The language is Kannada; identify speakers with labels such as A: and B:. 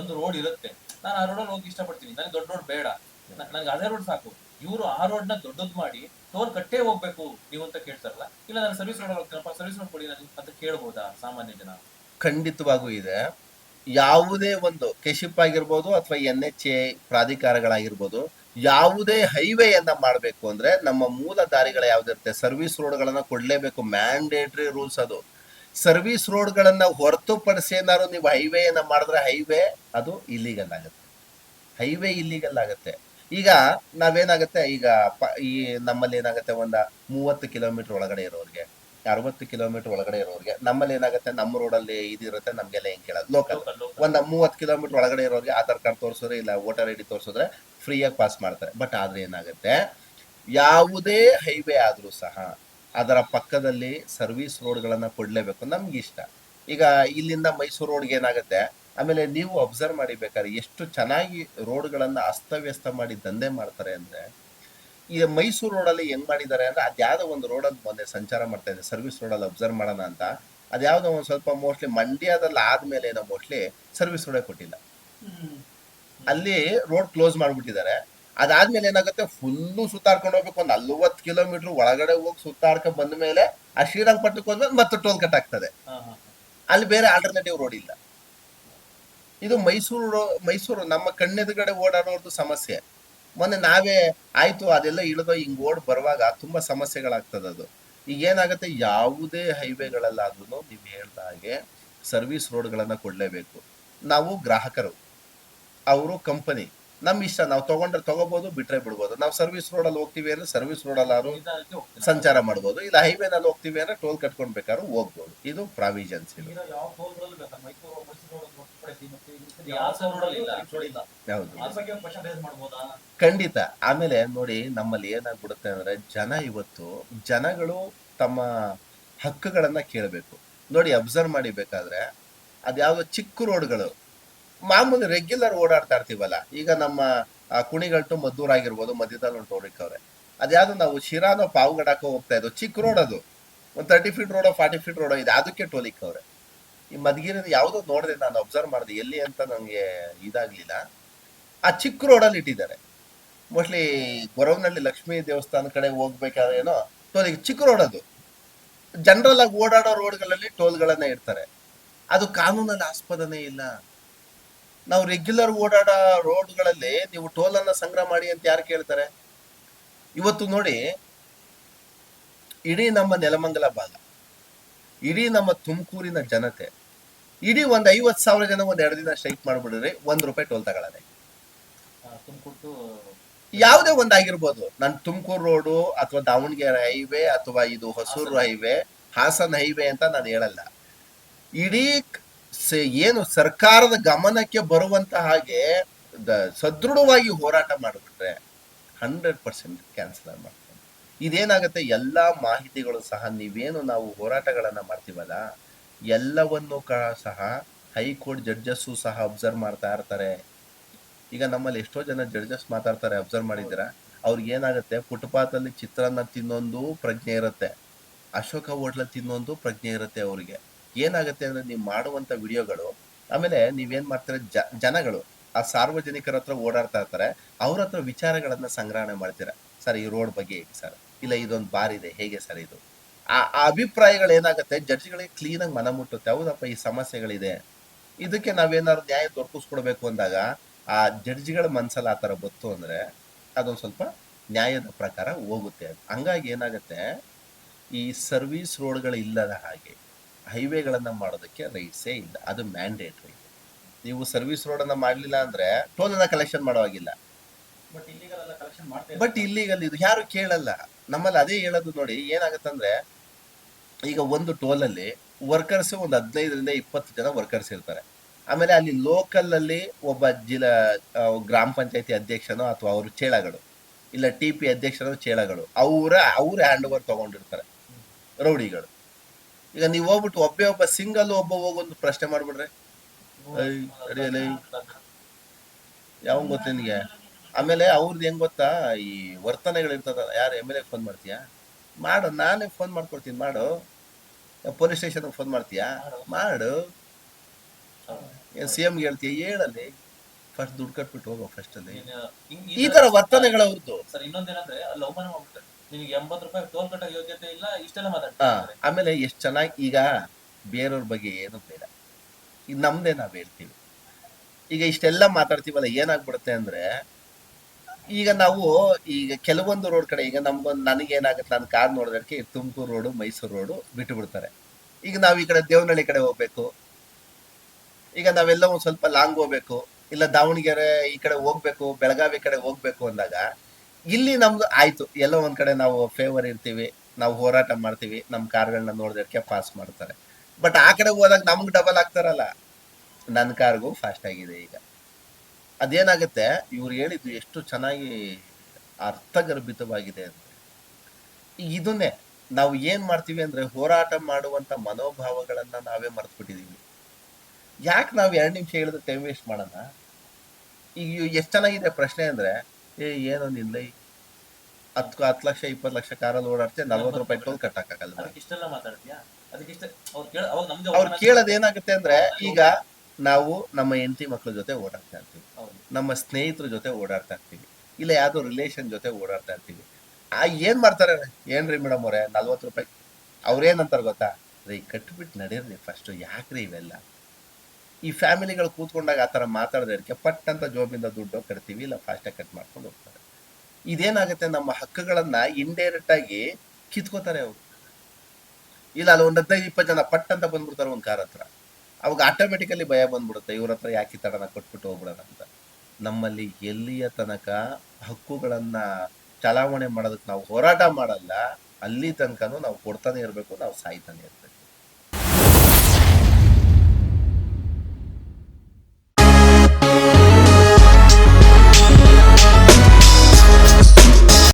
A: ಒಂದು ರೋಡ್ ಇರುತ್ತೆ. ನಾನು ಆ ರೋಡಲ್ಲಿ ಹೋಗಿ ಇಷ್ಟಪಡ್ತೀನಿ. ನನಗೆ ದೊಡ್ಡ ರೋಡ್ ಬೇಡ. ನನಗೆ ಅದೇ ರೋಡ್ ಸಾಕು. ಇವರು ಆ ರೋಡ್ನ ದೊಡ್ಡದ್ ಮಾಡಿ ಟೋಲ್ ಕಟ್ಟೇ ಹೋಗ್ಬೇಕು ನೀವು ಅಂತ ಕೇಳ್ತಾರಲ್ಲ? ಇಲ್ಲ ನಾನು ಸರ್ವಿಸ್ ರೋಡ್ ಹೋಗ್ತೀನಪ್ಪ ಸರ್ವಿಸ್ ರೋಡ್ ಕೊಡಿ ನಾನು ಅಂತ ಕೇಳ್ಬೋದಾ ಸಾಮಾನ್ಯ ಜನ?
B: ಖಂಡಿತವಾಗೂ ಇದೆ. ಯಾವುದೇ ಒಂದು ಕೆಶಿಪ್ ಆಗಿರ್ಬೋದು ಅಥವಾ ಎನ್ ಎಚ್ ಎ ಪ್ರಾಧಿಕಾರಗಳಾಗಿರ್ಬೋದು, ಯಾವುದೇ ಹೈವೇಯನ್ನ ಮಾಡಬೇಕು ಅಂದ್ರೆ ನಮ್ಮ ಮೂಲ ದಾರಿಗಳ ಯಾವ್ದಿರುತ್ತೆ? ಸರ್ವಿಸ್ ರೋಡ್ಗಳನ್ನ ಕೊಡ್ಲೇಬೇಕು. ಮ್ಯಾಂಡೇಟ್ರಿ ರೂಲ್ಸ್ ಅದು. ಸರ್ವಿಸ್ ರೋಡ್ಗಳನ್ನ ಹೊರತುಪಡಿಸಿ ಏನಾದ್ರು ನೀವು ಹೈವೇನ ಮಾಡಿದ್ರೆ ಹೈವೇ ಅದು ಇಲ್ಲಿಗಲ್ ಆಗುತ್ತೆ. ಹೈವೇ ಇಲ್ಲಿಗಲ್ ಆಗುತ್ತೆ. ಈಗ ನಾವೇನಾಗುತ್ತೆ ಈಗ ಪ- ಈ ನಮ್ಮಲ್ಲಿ ಏನಾಗುತ್ತೆ ಒಂದ ಮೂವತ್ತು ಕಿಲೋಮೀಟರ್ ಒಳಗಡೆ ಇರೋರಿಗೆ ಅರವತ್ತು ಕಿಲೋಮೀಟರ್ ಒಳಗಡೆ ಇರೋರಿಗೆ ನಮ್ಮಲ್ಲಿ ಏನಾಗುತ್ತೆ ನಮ್ಮ ರೋಡಲ್ಲಿ ಇದಿರುತ್ತೆ ನಮ್ಗೆಲ್ಲ ಹೆಂಗ್ ಕೇಳೋದು ಲೋಕಲ್
A: ಒಂದು ಲೋಕಲ್
B: ಒಂದ್ ಮೂವತ್ತು ಕಿಲೋಮೀಟರ್ ಒಳಗಡೆ ಇರೋರಿಗೆ ಆಧಾರ್ ಕಾರ್ಡ್ ತೋರಿಸಿದ್ರೆ ಇಲ್ಲ ವೋಟರ್ ಐ ಡಿ ತೋರಿಸಿದ್ರೆ ಫ್ರೀಯಾಗಿ ಪಾಸ್ ಮಾಡ್ತಾರೆ. ಬಟ್ ಆದ್ರೆ ಏನಾಗುತ್ತೆ ಯಾವುದೇ ಹೈವೇ ಆದರೂ ಸಹ ಅದರ ಪಕ್ಕದಲ್ಲಿ ಸರ್ವಿಸ್ ರೋಡ್ಗಳನ್ನು ಕೊಡ್ಲೇಬೇಕು ನಮ್ಗೆ ಇಷ್ಟ. ಈಗ ಇಲ್ಲಿಂದ ಮೈಸೂರು ರೋಡ್ಗೆ ಏನಾಗುತ್ತೆ ಆಮೇಲೆ ನೀವು ಅಬ್ಸರ್ವ್ ಮಾಡಿಬೇಕಾದ್ರೆ ಎಷ್ಟು ಚೆನ್ನಾಗಿ ರೋಡ್ಗಳನ್ನು ಅಸ್ತವ್ಯಸ್ತ ಮಾಡಿ ದಂಧೆ ಮಾಡ್ತಾರೆ ಅಂದ್ರೆ ಈ ಮೈಸೂರು ರೋಡಲ್ಲಿ ಹೆಂಗ್ ಮಾಡಿದ್ದಾರೆ ಅಂದ್ರೆ ಅದ್ಯಾವುದೋ ಒಂದು ರೋಡಲ್ಲಿ ಬಂದೆ ಸಂಚಾರ ಮಾಡ್ತಾ ಇದೆ ಸರ್ವಿಸ್ ರೋಡಲ್ಲಿ ಅಬ್ಸರ್ವ್ ಮಾಡೋಣ ಅಂತ. ಅದ್ಯಾವುದೋ ಒಂದು ಸ್ವಲ್ಪ ಮೋಸ್ಟ್ಲಿ ಮಂಡ್ಯದಲ್ಲಿ ಆದ್ಮೇಲೆ ಏನೋ ಮೋಸ್ಟ್ಲಿ ಸರ್ವಿಸ್ ರೋಡೇ ಕೊಟ್ಟಿಲ್ಲ. ಅಲ್ಲಿ ರೋಡ್ ಕ್ಲೋಸ್ ಮಾಡ್ಬಿಟ್ಟಿದ್ದಾರೆ. ಅದಾದ್ಮೇಲೆ ಏನಾಗುತ್ತೆ? ಫುಲ್ಲು ಸುತ್ತಾಡ್ಕೊಂಡು ಹೋಗ್ಬೇಕು. ಒಂದು ನಲ್ವತ್ತು ಕಿಲೋಮೀಟರ್ ಒಳಗಡೆ ಹೋಗಿ ಸುತ್ತಾಡ್ಕೊಂಡ್ ಬಂದ ಮೇಲೆ ಆ ಶ್ರೀರಂಗಪಟ್ಟಣಕ್ಕೆ ಹೋದ್ಮೇಲೆ ಮತ್ತೆ ಟೋಲ್ ಕಟ್ ಆಗ್ತದೆ. ಅಲ್ಲಿ ಬೇರೆ ಆಲ್ಟರ್ನೇಟಿವ್ ರೋಡ್ ಇಲ್ಲ. ಇದು ಮೈಸೂರು ಮೈಸೂರು ನಮ್ಮ ಕಣ್ಣೆದುರುಗಡೆ ಓಡಾಡೋರ್ದು ಸಮಸ್ಯೆ. ಮೊನ್ನೆ ನಾವೇ ಆಯ್ತು ಅದೆಲ್ಲ ಇಳಿದೋ ಹಿಂಗ್ ಓಡ್ ಬರುವಾಗ ತುಂಬಾ ಸಮಸ್ಯೆಗಳಾಗ್ತದೆ ಅದು. ಈಗ ಏನಾಗುತ್ತೆ? ಯಾವುದೇ ಹೈವೇಗಳಲ್ಲಾದ್ರೂ ನೀವು ಹೇಳ್ದ ಹಾಗೆ ಸರ್ವಿಸ್ ರೋಡ್ಗಳನ್ನ ಕೊಡ್ಲೇಬೇಕು. ನಾವು ಗ್ರಾಹಕರು. ಅವರು ಕಂಪನಿ ನಮ್ ಇಷ್ಟ ನಾವು ತಗೊಂಡ್ರೆ ತಗೋಬಹುದು ಬಿಟ್ರೆ ಬಿಡ್ಬೋದು. ನಾವು ಸರ್ವಿಸ್ ರೋಡಲ್ಲಿ ಹೋಗ್ತೀವಿ ಅಂದ್ರೆ ಸರ್ವಿಸ್ ರೋಡ್
A: ಅಲ್ಲಿ ಹೋಗ್ತೀನಿ.
B: ಸಂಚಾರ ಮಾಡ್ಬೋದು. ಇಲ್ಲ ಹೈವೇನಲ್ಲಿ ಹೋಗ್ತೀವಿ ಅಂದ್ರೆ ಟೋಲ್ ಕಟ್ಕೊಂಡ್ ಬೇಕಾದ್ರೂ ಹೋಗ್ಬೋದು. ಇದು ಪ್ರಾವಿಷನ್ಸ್ ಇದು
C: ರೋಡ್
B: ಖಂಡಿತ. ಆಮೇಲೆ ನೋಡಿ ನಮ್ಮಲ್ಲಿ ಏನಾಗ್ಬಿಡುತ್ತೆ ಅಂದ್ರೆ ಜನ ಇವತ್ತು ಜನಗಳು ತಮ್ಮ ಹಕ್ಕುಗಳನ್ನ ಕೇಳಬೇಕು. ನೋಡಿ ಅಬ್ಸರ್ವ್ ಮಾಡಿ ಬೇಕಾದ್ರೆ ಅದ್ಯಾವ್ದೋ ಚಿಕ್ಕ ರೋಡ್ಗಳು ಮಾಮೂಲಿ ರೆಗ್ಯುಲರ್ ಓಡಾಡ್ತಾ ಇರ್ತೀವಲ್ಲ, ಈಗ ನಮ್ಮ ಕುಣಿಗಳ್ತು ಮದ್ದೂರ್ ಆಗಿರ್ಬೋದು, ಮಧ್ಯದಲ್ಲಿ ರೋಡ್ ಇಕ್ಕವ್ರೆ ಅದ್ಯಾವ್ದು ನಾವು ಶಿರಾನೋ ಪಾವುಗಡಕ್ಕೆ ಹೋಗ್ತಾ ಇದ್ದೋ ಚಿಕ್ಕ ರೋಡ್ ಅದು. ಒಂದು ತರ್ಟಿ ಫೀಟ್ ರೋಡೋ ಫಾರ್ಟಿ ಫೀಟ್ ರೋಡೋ ಇದೆ. ಅದಕ್ಕೆ ಟೋಲಿಕ್ ಅವ್ರೆ. ಈ ಮದ್ಗಿರಿ ಯಾವುದೋ ನೋಡಿದೆ ನಾನು ಅಬ್ಸರ್ವ್ ಮಾಡಿದೆ. ಎಲ್ಲಿ ಅಂತ ನನಗೆ ಇದಾಗ್ಲಿಲ್ಲ. ಆ ಚಿಕ್ಕ ರೋಡಲ್ಲಿ ಇಟ್ಟಿದ್ದಾರೆ. ಮೋಸ್ಟ್ಲಿ ಗೊರವನಹಳ್ಳಿ ಲಕ್ಷ್ಮೀ ದೇವಸ್ಥಾನ ಕಡೆ ಹೋಗ್ಬೇಕಾದ್ರೆ ಏನೋ ಟೋಲಿಗೆ ಚಿಕ್ಕ ರೋಡ್ ಅದು. ಜನರಲ್ ಆಗಿ ಓಡಾಡೋ ರೋಡ್ಗಳಲ್ಲಿ ಟೋಲ್ಗಳನ್ನ ಇಡ್ತಾರೆ. ಅದು ಕಾನೂನಲ್ಲಿ ಆಸ್ಪದನೇ ಇಲ್ಲ. ನಾವು ರೆಗ್ಯುಲರ್ ಓಡಾಡೋ ರೋಡ್ಗಳಲ್ಲಿ ನೀವು ಟೋಲ್ ಅನ್ನ ಸಂಗ್ರಹ ಮಾಡಿ ಅಂತ ಯಾರು ಕೇಳ್ತಾರೆ? ಇವತ್ತು ನೋಡಿ ಇಡೀ ನಮ್ಮ ನೆಲಮಂಗಲ ಭಾಗ ಇಡೀ ನಮ್ಮ ತುಮಕೂರಿನ ಜನತೆ ಇಡೀ ಒಂದು ಐವತ್ತು ಸಾವಿರ ಜನ ಒಂದು ಎರಡು ದಿನ ಸ್ಟ್ರೈಕ್ ಮಾಡಿಬಿಡ್ರಿ ಒಂದು ರೂಪಾಯಿ ಟೋಲ್ ತಗೊಳ್ಳದೆ ಯಾವುದೇ ಒಂದಾಗಿರ್ಬೋದು ನಾನು ತುಮಕೂರು ರೋಡು ಅಥವಾ ದಾವಣಗೆರೆ ಹೈವೇ ಅಥವಾ ಇದು ಹೊಸೂರು ಹೈವೇ ಹಾಸನ್ ಹೈವೇ ಅಂತ ನಾನು ಹೇಳಲ್ಲ. ಇಡೀ ಏನು ಸರ್ಕಾರದ ಗಮನಕ್ಕೆ ಬರುವಂತ ಹಾಗೆ ಸದೃಢವಾಗಿ ಹೋರಾಟ ಮಾಡಿಬಿಟ್ರೆ ಹಂಡ್ರೆಡ್ ಪರ್ಸೆಂಟ್ ಕ್ಯಾನ್ಸಲ್ ಮಾಡ್ತಾರೆ. ಇದೇನಾಗುತ್ತೆ? ಎಲ್ಲ ಮಾಹಿತಿಗಳು ಸಹ ನೀವೇನು ನಾವು ಹೋರಾಟಗಳನ್ನು ಮಾಡ್ತೀವಲ್ಲ, ಎಲ್ಲವನ್ನು ಕ ಸಹ ಹೈಕೋರ್ಟ್ ಜಡ್ಜಸ್ಸು ಸಹ ಅಬ್ಸರ್ವ್ ಮಾಡ್ತಾ ಇರ್ತಾರೆ. ಈಗ ನಮ್ಮಲ್ಲಿ ಎಷ್ಟೋ ಜನ ಜಡ್ಜಸ್ ಮಾತಾಡ್ತಾರೆ ಅಬ್ಸರ್ವ್ ಮಾಡಿದ್ದೀರಾ? ಅವ್ರಿಗೆ ಏನಾಗುತ್ತೆ? ಫುಟ್ಪಾತಲ್ಲಿ ಚಿತ್ರಾನ್ನ ತಿನ್ನೊಂದು ಪ್ರಜ್ಞೆ ಇರುತ್ತೆ. ಅಶೋಕ ಹೋಟ್ಲಲ್ಲಿ ತಿನ್ನೊಂದು ಪ್ರಜ್ಞೆ ಇರುತ್ತೆ ಅವ್ರಿಗೆ. ಏನಾಗುತ್ತೆ ಅಂದ್ರೆ ನೀವು ಮಾಡುವಂತ ವಿಡಿಯೋಗಳು, ಆಮೇಲೆ ನೀವೇನ್ ಮಾಡ್ತಾರೆ, ಜ, ಜನಗಳು, ಆ ಸಾರ್ವಜನಿಕರ ಹತ್ರ ಓಡಾಡ್ತಾ ಇರ್ತಾರೆ, ಅವ್ರ ಹತ್ರ ವಿಚಾರಗಳನ್ನ ಸಂಗ್ರಹಣೆ ಮಾಡ್ತೀರಾ. ಸರ್, ಈ ರೋಡ್ ಬಗ್ಗೆ ಹೇಗೆ ಸರ್? ಇಲ್ಲ, ಇದೊಂದು ಬಾರ್ ಇದೆ, ಹೇಗೆ ಸರ್ ಇದು? ಆ ಅಭಿಪ್ರಾಯಗಳು ಏನಾಗುತ್ತೆ, ಜಡ್ಜ್ಗಳಿಗೆ ಕ್ಲೀನಾಗಿ ಮನ ಮುಟ್ಟುತ್ತೆ, ಹೌದಪ್ಪ, ಈ ಸಮಸ್ಯೆಗಳಿದೆ. ಇದಕ್ಕೆ ನಾವೇನಾದ್ರು ನ್ಯಾಯ ದೊರಕಿಸ್ಕೊಡ್ಬೇಕು ಅಂದಾಗ, ಆ ಜಡ್ಜ್ಗಳ ಮನ್ಸಲ್ಲಿ ಆ ಥರ ಬತ್ತು ಅಂದ್ರೆ, ಅದೊಂದು ಸ್ವಲ್ಪ ನ್ಯಾಯದ ಪ್ರಕಾರ ಹೋಗುತ್ತೆ. ಹಂಗಾಗಿ ಏನಾಗುತ್ತೆ, ಈ ಸರ್ವಿಸ್ ರೋಡ್ಗಳು ಇಲ್ಲದ ಹಾಗೆ ಹೈವೇಗಳನ್ನ ಮಾಡೋದಕ್ಕೆ ರೈಟ್ಸೇ ಇಲ್ಲ. ಅದು ಮ್ಯಾಂಡೇಟ್ರಿ ನೀವು ಸರ್ವಿಸ್ ರೋಡನ್ನು ಮಾಡಲಿಲ್ಲ ಅಂದ್ರೆ ಟೋಲನ್ನ ಕಲೆಕ್ಷನ್ ಮಾಡೋವಾಗಿಲ್ಲ.
C: ಬಟ್ ಇಲ್ಲಿಗಲ್ ಎಲ್ಲ ಕಲೆಕ್ಷನ್ ಮಾಡ್ತಾ
B: ಬಟ್ ಇಲ್ಲಿಗಲ್ ಇದು ಯಾರು ಕೇಳಲ್ಲ. ನಮ್ಮಲ್ಲಿ ಅದೇ ಹೇಳೋದು ನೋಡಿ ಏನಾಗತ್ತಂದ್ರೆ ಈಗ ಒಂದು ಟೋಲಲ್ಲಿ ವರ್ಕರ್ಸ್ ಒಂದು ಹದಿನೈದರಿಂದ ಇಪ್ಪತ್ತು ಜನ ವರ್ಕರ್ಸ್ ಇರ್ತಾರೆ. ಆಮೇಲೆ ಅಲ್ಲಿ ಲೋಕಲ್ ಅಲ್ಲಿ ಒಬ್ಬ ಜಿಲ್ಲಾ ಗ್ರಾಮ ಪಂಚಾಯತಿ ಅಧ್ಯಕ್ಷನೋ ಅಥವಾ ಅವರು ಚೇಳಗಳು ಇಲ್ಲ ಟಿ ಪಿ ಅಧ್ಯಕ್ಷನೋ ಚೇಳಗಳು ಅವರ ಅವ್ರ ಹ್ಯಾಂಡ್ ಓವರ್ ತಗೊಂಡಿರ್ತಾರೆ ರೌಡಿಗಳು. ಈಗ ನೀವು ಹೋಗ್ಬಿಟ್ಟು ಒಬ್ಬೇ ಒಬ್ಬ ಸಿಂಗಲ್ ಒಬ್ಬ ಹೋಗೊಂದು ಪ್ರಶ್ನೆ ಮಾಡ್ಬಿಡ್ರಿ. ಯಾವ ಗೊತ್ತ ನಿನ್ಗೆ? ಆಮೇಲೆ ಅವ್ರದ್ದು ಹೆಂಗ್ ಗೊತ್ತಾ? ಈ ವರ್ತನೆಗಳು ಇರ್ತದ ಯಾರು ಎಂ ಎಲ್ ಎ ಫೋನ್ ಮಾಡ್ತೀಯಾ? ಮಾಡು ನಾನೇ ಫೋನ್ ಮಾಡ್ಕೊಡ್ತೀನಿ ಮಾಡು. ಪೊಲೀಸ್ ಸ್ಟೇಷನ್ ಫೋನ್ ಮಾಡ್ತೀಯಾ? ಮಾಡು. ಏನ್ ಸಿ ಎಂ ಹೇಳ್ತೀಯ? ಹೇಳಲ್ಲಿ. ಫಸ್ಟ್ ದುಡ್ಡು ಕಟ್ಬಿಟ್ಟು ಹೋಗೋ ಫಸ್ಟ್ ಅಲ್ಲಿ. ಈ ತರ ವರ್ತನೆಗಳು ಅವ್ರದ್ದು
A: ಸರ್ ಇನ್ನೊಂದೇನಂದ್ರೆ ಅಲ್ಲಿ ಅವಮಾನ ಮಾಡ್ಬಿಡ್ತಾರೆ ನಿನಗೆ ಎಂಬತ್ತು ರೂಪಾಯಿ ಟೋಲ್ ಕಟ್ಟ ಯೋಗ್ಯತೆ ಇಲ್ಲ ಇಷ್ಟೆಲ್ಲ ಮಾತಾಡ್ತಾರೆ
B: ಆಮೇಲೆ ಎಷ್ಟು ಚೆನ್ನಾಗಿ ಈಗ ಬೇರೆಯವ್ರ ಬಗ್ಗೆ ಏನು ಬೇಡ. ಈಗ ನಮ್ದೇ ನಾವ್ ಹೇಳ್ತೀವಿ. ಈಗ ಇಷ್ಟೆಲ್ಲ ಮಾತಾಡ್ತೀವಲ್ಲ ಏನಾಗ್ಬಿಡುತ್ತೆ ಅಂದ್ರೆ ಈಗ ನಾವು ಈಗ ಕೆಲವೊಂದು ರೋಡ್ ಕಡೆ ಈಗ ನಮ್ಗೊಂದು ನನಗೇನಾಗುತ್ತೆ ನಾನು ಕಾರ್ ನೋಡೋದಕ್ಕೆ ತುಮಕೂರು ರೋಡು ಮೈಸೂರು ರೋಡು ಬಿಟ್ಟು ಬಿಡ್ತಾರೆ ಈಗ ನಾವು ಈ ಕಡೆ ದೇವನಹಳ್ಳಿ ಕಡೆ ಹೋಗ್ಬೇಕು. ಈಗ ನಾವೆಲ್ಲ ಒಂದ್ ಸ್ವಲ್ಪ ಲಾಂಗ್ ಹೋಗ್ಬೇಕು. ಇಲ್ಲ ದಾವಣಗೆರೆ ಈ ಕಡೆ ಹೋಗ್ಬೇಕು ಬೆಳಗಾವಿ ಕಡೆ ಹೋಗ್ಬೇಕು ಅಂದಾಗ ಇಲ್ಲಿ ನಮ್ದು ಆಯ್ತು. ಎಲ್ಲೋ ಒಂದ್ ಕಡೆ ನಾವು ಫೇವರ್ ಇರ್ತೀವಿ, ನಾವು ಹೋರಾಟ ಮಾಡ್ತೀವಿ ನಮ್ಮ ಕಾರ್ಗಳನ್ನ ನೋಡಿದಕ್ಕೆ ಪಾಸ್ ಮಾಡ್ತಾರೆ. ಬಟ್ ಆ ಕಡೆ ಹೋದಾಗ ನಮ್ಗೆ ಡಬಲ್ ಆಗ್ತಾರಲ್ಲ. ನನ್ನ ಕಾರ್ಗೂ ಫಾಸ್ಟ್ ಆಗಿದೆ ಈಗ. ಅದೇನಾಗುತ್ತೆ, ಇವ್ರು ಹೇಳಿದ್ದು ಎಷ್ಟು ಚೆನ್ನಾಗಿ ಅರ್ಥಗರ್ಭಿತವಾಗಿದೆ ಅಂದ್ರೆ ಈಗ ಇದನ್ನೇ ನಾವು ಏನ್ ಮಾಡ್ತೀವಿ ಅಂದ್ರೆ ಹೋರಾಟ ಮಾಡುವಂತ ಮನೋಭಾವಗಳನ್ನ ನಾವೇ ಮರ್ತ್ಬಿಟ್ಟಿದೀವಿ. ಯಾಕೆ ನಾವು ಎರಡು ನಿಮಿಷ ಹೇಳಿದ್ರೆ ಟೈಮ್ ವೇಸ್ಟ್ ಮಾಡೋಣ ಈಗ ಎಷ್ಟು ಚೆನ್ನಾಗಿದೆ ಪ್ರಶ್ನೆ ಅಂದ್ರೆ ಏ ಏನೋ ನಿಲ್ಲ ಹತ್ತು ಹತ್ತು ಲಕ್ಷ ಇಪ್ಪತ್ತು ಲಕ್ಷ ಕಾರಲ್ಲಿ ಓಡಾಡ್ತೀವಿ ನಲ್ವತ್ತು ರೂಪಾಯಿ ಟೋಲ್ ಕಟ್ಟಕ್ಕಾಗಲ್ಲ
A: ಅವ್ರು
B: ಕೇಳೋದು ಏನಾಗುತ್ತೆ ಅಂದ್ರೆ ಈಗ ನಾವು ನಮ್ಮ ಹೆಂಡತಿ ಮಕ್ಕಳ ಜೊತೆ ಓಡಾಡ್ತಾ ಇರ್ತೀವಿ. ನಮ್ಮ ಸ್ನೇಹಿತರ ಜೊತೆ ಓಡಾಡ್ತಾ ಇರ್ತೀವಿ. ಇಲ್ಲ ಯಾವ್ದೋ ರಿಲೇಷನ್ ಜೊತೆ ಓಡಾಡ್ತಾ ಇರ್ತೀವಿ. ಆ ಏನ್ ಮಾಡ್ತಾರೆ ಏನ್ರಿ ಮೇಡಮ್ ಅವ್ರೆ ನಲ್ವತ್ತು ರೂಪಾಯಿ. ಅವ್ರೇನಂತಾರ ಗೊತ್ತಾ? ರೀ ಕಟ್ಬಿಟ್ಟು ನಡೀರಿ ಫಸ್ಟ್ ಯಾಕ್ರಿ ಇವೆಲ್ಲ? ಈ ಫ್ಯಾಮಿಲಿಗಳು ಕೂತ್ಕೊಂಡಾಗ ಆ ಥರ ಮಾತಾಡೋದಕ್ಕೆ ಪಟ್ ಅಂತ ಜೋಬಿಂದ ದುಡ್ಡು ಕಟ್ತೀವಿ, ಇಲ್ಲ ಫಾಸ್ಟಾಗಿ ಕಟ್ ಮಾಡ್ಕೊಂಡು ಹೋಗ್ತಾರೆ. ಇದೇನಾಗುತ್ತೆ, ನಮ್ಮ ಹಕ್ಕುಗಳನ್ನ ಇಂಡೈರೆಕ್ಟ್ ಆಗಿ ಕಿತ್ಕೋತಾರೆ ಅವರು. ಇಲ್ಲ ಅಲ್ಲಿ ಒಂದು ಹದಿನೈದು, ಇಪ್ಪತ್ತು ಜನ ಪಟ್ ಅಂತ ಬಂದ್ಬಿಡ್ತಾರೆ ಒಂದು ಕಾರ್ ಹತ್ರ. ಅವಾಗ ಆಟೋಮೆಟಿಕಲಿ ಭಯ ಬಂದ್ಬಿಡುತ್ತೆ, ಇವ್ರ ಹತ್ರ ಯಾಕೆ ತಡನ ಕೊಟ್ಬಿಟ್ಟು ಹೋಗ್ಬಿಡೋಣ ಅಂತ. ನಮ್ಮಲ್ಲಿ ಎಲ್ಲಿಯ ತನಕ ಹಕ್ಕುಗಳನ್ನ ಚಲಾವಣೆ ಮಾಡೋದಕ್ಕೆ ನಾವು ಹೋರಾಟ ಮಾಡಲ್ಲ, ಅಲ್ಲಿ ತನಕನೂ ನಾವು ಕೊಡ್ತಾನೆ ಇರಬೇಕು, ನಾವು ಸಾಯ್ತಾನೆ ಇರ್ಬೇಕು.